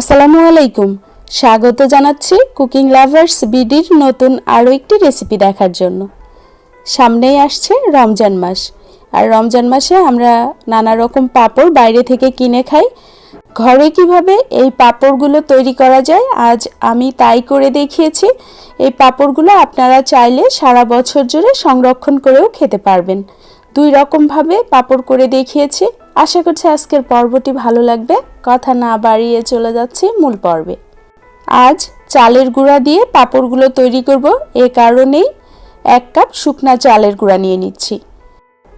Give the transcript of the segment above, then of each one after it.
আসসালামু আলাইকুম। স্বাগত জানাচ্ছি কুকিং লাভার্স বিডির নতুন আরও একটি রেসিপি দেখার জন্য। সামনেই আসছে রমজান মাস। আর রমজান মাসে আমরা নানা রকম পাঁপড় বাইরে থেকে কিনে খাই। ঘরে কীভাবে এই পাঁপড়গুলো তৈরি করা যায়, আজ আমি তাই করে দেখিয়েছি। এই পাঁপড়গুলো আপনারা চাইলে সারা বছর জুড়ে সংরক্ষণ করেও খেতে পারবেন। দুই রকমভাবে পাঁপড় করে দেখিয়েছি। আশা করছি আজকের পর্বটি ভালো লাগবে। কথা না বাড়িয়ে চলে যাচ্ছি মূল পর্বে। আজ চালের গুঁড়া দিয়ে পাঁপড়গুলো তৈরি করব। এ কারণেই এক কাপ শুকনা চালের গুঁড়া নিয়ে নিচ্ছি।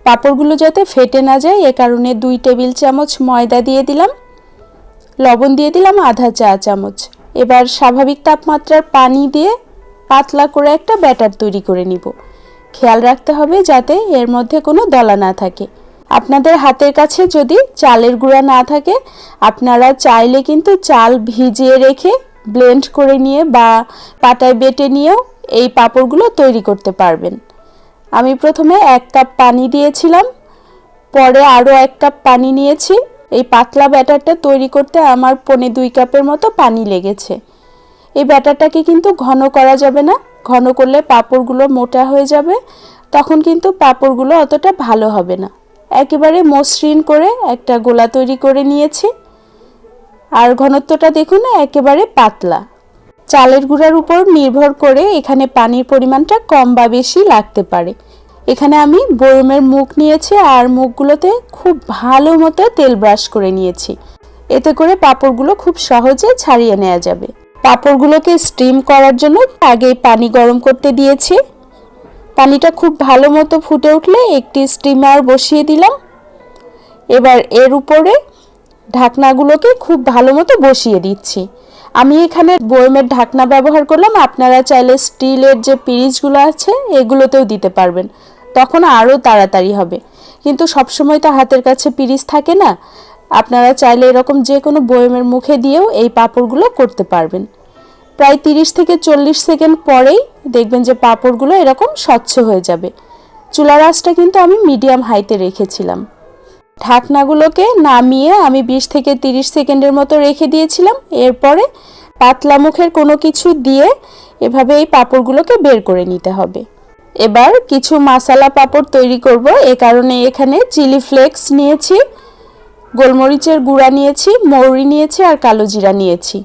পাঁপড়গুলো যাতে ফেটে না যায়, এ কারণে দুই টেবিল চামচ ময়দা দিয়ে দিলাম। লবণ দিয়ে দিলাম আধা চা চামচ। এবার স্বাভাবিক তাপমাত্রার পানি দিয়ে পাতলা করে একটা ব্যাটার তৈরি করে নিব। খেয়াল রাখতে হবে যাতে এর মধ্যে কোনো দলা না থাকে। আপনাদের হাতের কাছে যদি চালের গুঁড়া না থাকে, আপনারা চাইলে কিন্তু চাল ভিজিয়ে রেখে ব্লেন্ড করে নিয়ে বা পাটায় বেটে নিয়েও এই পাঁপড়গুলো তৈরি করতে পারবেন। আমি প্রথমে এক কাপ পানি দিয়েছিলাম, পরে আরও এক কাপ পানি নিয়েছি। এই পাতলা ব্যাটারটা তৈরি করতে আমার পনে দুই কাপের মতো পানি লেগেছে। এই ব্যাটারটাকে কিন্তু ঘন করা যাবে না, ঘন করলে পাঁপড়গুলো মোটা হয়ে যাবে, তখন কিন্তু পাঁপড়গুলো অতটা ভালো হবে না। একেবারে মসৃণ করে একটা গোলা তৈরি করে নিয়েছি। আর ঘনত্বটা দেখুন, একেবারে পাতলা। চালের গুঁড়ার উপর নির্ভর করে এখানে পানির পরিমাণটা কম বা বেশি লাগতে পারে। এখানে আমি বয়মের মুখ নিয়েছি আর মুখগুলোতে খুব ভালো মতো তেল ব্রাশ করে নিয়েছি। এতে করে পাঁপড়গুলো খুব সহজে ছাড়িয়ে নেওয়া যাবে। পাঁপড়গুলোকে স্টিম করার জন্য আগেই পানি গরম করতে দিয়েছি। পানিটা খুব ভালো মতো ফুটে উঠলে একটি স্টিমার বসিয়ে দিলাম। এবার এর উপরে ঢাকনাগুলোকে খুব ভালো মতো বসিয়ে দিচ্ছি। আমি এখানে বয়মের ঢাকনা ব্যবহার করলাম, আপনারা চাইলে স্টিলের যে পিরিচগুলো আছে, এগুলোতেও দিতে পারবেন। তখন আরও তাড়াতাড়ি হবে। কিন্তু সবসময় তো হাতের কাছে পিরিচ থাকে না। আপনারা চাইলে এরকম যে কোনো বয়মের মুখে দিয়েও এই পাঁপড়গুলো করতে পারবেন। প্রায় তিরিশ থেকে চল্লিশ সেকেন্ড পরেই দেখবেন যে পাঁপড়গুলো এরকম স্বচ্ছ হয়ে যাবে। চুলার আঁচটা কিন্তু আমি মিডিয়াম হাইতে রেখেছিলাম। ঢাকনাগুলোকে নামিয়ে আমি বিশ থেকে তিরিশ সেকেন্ডের মতো রেখে দিয়েছিলাম। এরপরে পাতলা মুখের কোনো কিছু দিয়ে এভাবে এই পাঁপড়গুলোকে বের করে নিতে হবে। এবার কিছু মশালা পাঁপড় তৈরি করব। এ কারণে এখানে চিলি ফ্লেক্স নিয়েছি, গোলমরিচের গুঁড়া নিয়েছি, মৌরি নিয়েছি আর কালো জিরা নিয়েছি।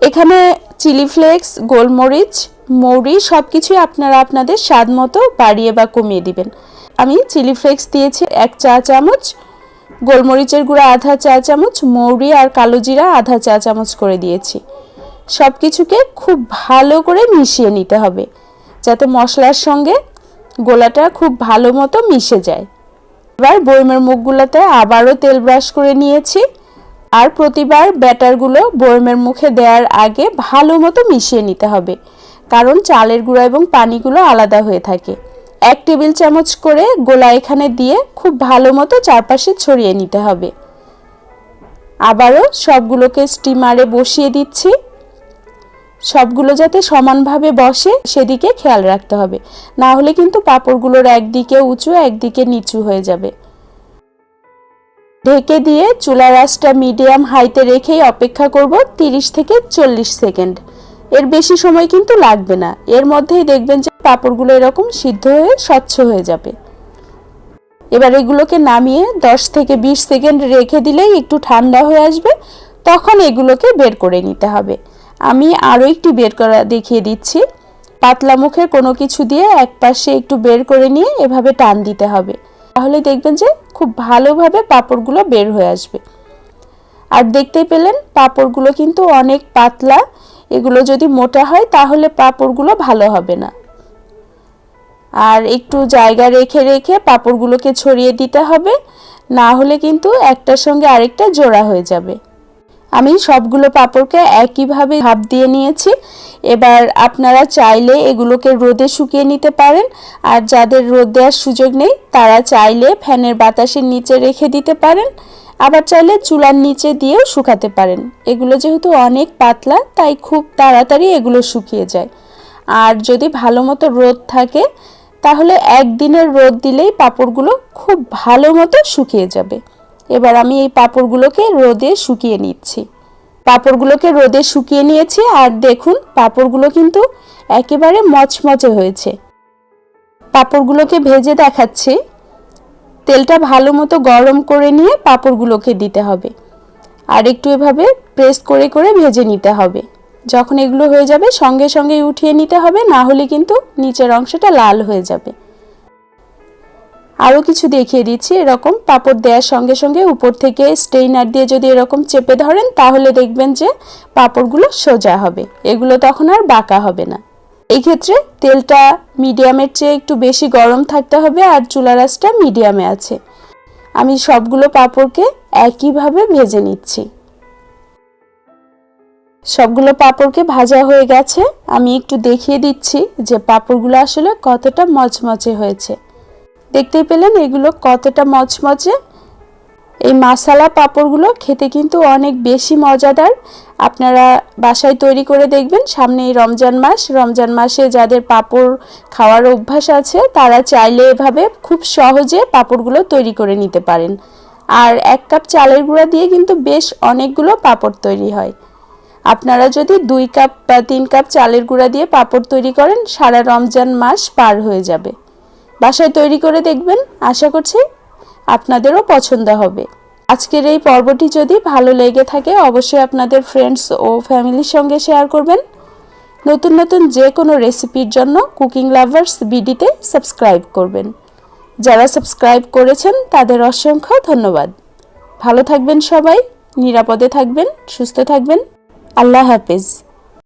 এখানে চিলি ফ্লেক্স, গোলমরিচ, মৌরি সব কিছুই আপনারা আপনাদের স্বাদ মতো বাড়িয়ে বা কমিয়ে দিবেন। আমি চিলি ফ্লেক্স দিয়েছি এক চা চামচ, গোলমরিচের গুঁড়া আধা চা চামচ, মৌরি আর কালো জিরা আধা চা চামচ করে দিয়েছি। সব কিছুকে খুব ভালো করে মিশিয়ে নিতে হবে, যাতে মশলার সঙ্গে গোলাটা খুব ভালো মতো মিশে যায়। এবার বয়মের মুখগুলোতে আবারও তেল ব্রাশ করে নিয়েছি। আর প্রতিবার ব্যাটারগুলো বয়মের মুখে দেওয়ার আগে ভালো মতো মিশিয়ে নিতে হবে, কারণ চালের গুঁড়া এবং পানিগুলো আলাদা হয়ে থাকে। এক টেবিল চামচ করে গোলা এখানে দিয়ে খুব ভালো মতো চারপাশে ছড়িয়ে নিতে হবে। আবারও সবগুলোকে স্টিমারে বসিয়ে দিচ্ছি। সবগুলো যাতে সমানভাবে বসে, সেদিকে খেয়াল রাখতে হবে। না হলে কিন্তু পাপড়গুলোর একদিকে উঁচু, একদিকে নিচু হয়ে যাবে। ঢেকে দিয়ে চুলা আঁচটা মিডিয়াম হাইতে রেখেই অপেক্ষা করব 30 থেকে চল্লিশ সেকেন্ড। এর বেশি সময় কিন্তু লাগবে না। এর মধ্যেই দেখবেন যে পাঁপড়গুলো এরকম সিদ্ধ হয়ে, স্বচ্ছ হয়ে যাবে। এবার এগুলোকে নামিয়ে 10 থেকে 20 সেকেন্ড রেখে দিলেই একটু ঠান্ডা হয়ে আসবে, তখন এগুলোকে বের করে নিতে হবে। আমি আরও একটি বের করা দেখিয়ে দিচ্ছি। পাতলা মুখের কোনো কিছু দিয়ে এক পাশে একটু বের করে নিয়ে এভাবে টান দিতে হবে। তাহলে দেখবেন যে খুব ভালোভাবে পাঁপড়গুলো বের হয়ে আসবে। আর দেখতে পেলেন, পাঁপড়গুলো কিন্তু অনেক পাতলা। এগুলো যদি মোটা হয়, তাহলে পাঁপড়গুলো ভালো হবে না। আর একটু জায়গা রেখে রেখে পাঁপড়গুলোকে ছড়িয়ে দিতে হবে। না হলে কিন্তু একটার সঙ্গে আরেকটা জোড়া হয়ে যাবে। আমি সবগুলো পাঁপড়কে একইভাবে ভাপ দিয়ে নিয়েছি। এবার আপনারা চাইলে এগুলোকে রোদে শুকিয়ে নিতে পারেন। আর যাদের রোদ দেওয়ার সুযোগ নেই, তারা চাইলে ফ্যানের বাতাসের নিচে রেখে দিতে পারেন। আবার চাইলে চুলার নিচে দিয়েও শুকাতে পারেন। এগুলো যেহেতু অনেক পাতলা, তাই খুব তাড়াতাড়ি এগুলো শুকিয়ে যায়। আর যদি ভালো মতো রোদ থাকে, তাহলে একদিনের রোদ দিলেই পাপড়গুলো খুব ভালো মতো শুকিয়ে যাবে। এবার আমি এই পাঁপড়গুলোকে রোদে শুকিয়ে নিচ্ছি। পাঁপড়গুলোকে রোদে শুকিয়ে নিয়েছি আর দেখুন, পাঁপড়গুলো কিন্তু একেবারে মচমচে হয়েছে। পাঁপড়গুলোকে ভেজে দেখাচ্ছি। তেলটা ভালো মতো গরম করে নিয়ে পাঁপড়গুলোকে দিতে হবে। আর একটু এভাবে প্রেস করে করে ভেজে নিতে হবে। যখন এগুলো হয়ে যাবে, সঙ্গে সঙ্গে উঠিয়ে নিতে হবে, না হলে কিন্তু নিচের অংশটা লাল হয়ে যাবে। আরও কিছু দেখিয়ে দিচ্ছি। এরকম পাপড় দেওয়ার সঙ্গে সঙ্গে উপর থেকে স্টেইনার দিয়ে যদি এরকম চেপে ধরেন, তাহলে দেখবেন যে পাপড়গুলো সোজা হবে। এগুলো তখন আর বাঁকা হবে না। এই ক্ষেত্রে তেলটা মিডিয়ামের চেয়ে একটু বেশি গরম থাকতে হবে আর চুলা রাসটা মিডিয়ামে আছে। আমি সবগুলো পাপড়কে একইভাবে ভেজে নিচ্ছি। সবগুলো পাপড়কে ভাজা হয়ে গেছে। আমি একটু দেখিয়ে দিচ্ছি যে পাপড়গুলো আসলে কতটা মচমচে হয়েছে। দেখতেই পেলেন এগুলো কতটা মচমচে। এই মাসালা পাঁপড়গুলো খেতে কিন্তু অনেক বেশি মজাদার। আপনারা বাসায় তৈরি করে দেখবেন সামনে এই রমজান মাস। রমজান মাসে যাদের পাঁপড় খাওয়ার অভ্যাস আছে, তারা চাইলে এভাবে খুব সহজে পাঁপড়গুলো তৈরি করে নিতে পারেন। আর এক কাপ চালের গুঁড়া দিয়ে কিন্তু বেশ অনেকগুলো পাঁপড় তৈরি হয়। আপনারা যদি দুই কাপ বা তিন কাপ চালের গুঁড়া দিয়ে পাঁপড় তৈরি করেন, সারা রমজান মাস পার হয়ে যাবে। বাসায় তৈরি করে দেখবেন, আশা করছি আপনাদেরও পছন্দ হবে। আজকের এই পর্বটি যদি ভালো লেগে থাকে, অবশ্যই আপনাদের ফ্রেন্ডস ও ফ্যামিলির সঙ্গে শেয়ার করবেন। নতুন নতুন যে কোনো রেসিপির জন্য কুকিং লাভার্স বিডিতে সাবস্ক্রাইব করবেন। যারা সাবস্ক্রাইব করেছেন, তাদের অসংখ্য ধন্যবাদ। ভালো থাকবেন সবাই, নিরাপদে থাকবেন, সুস্থ থাকবেন। আল্লাহ হাফিজ।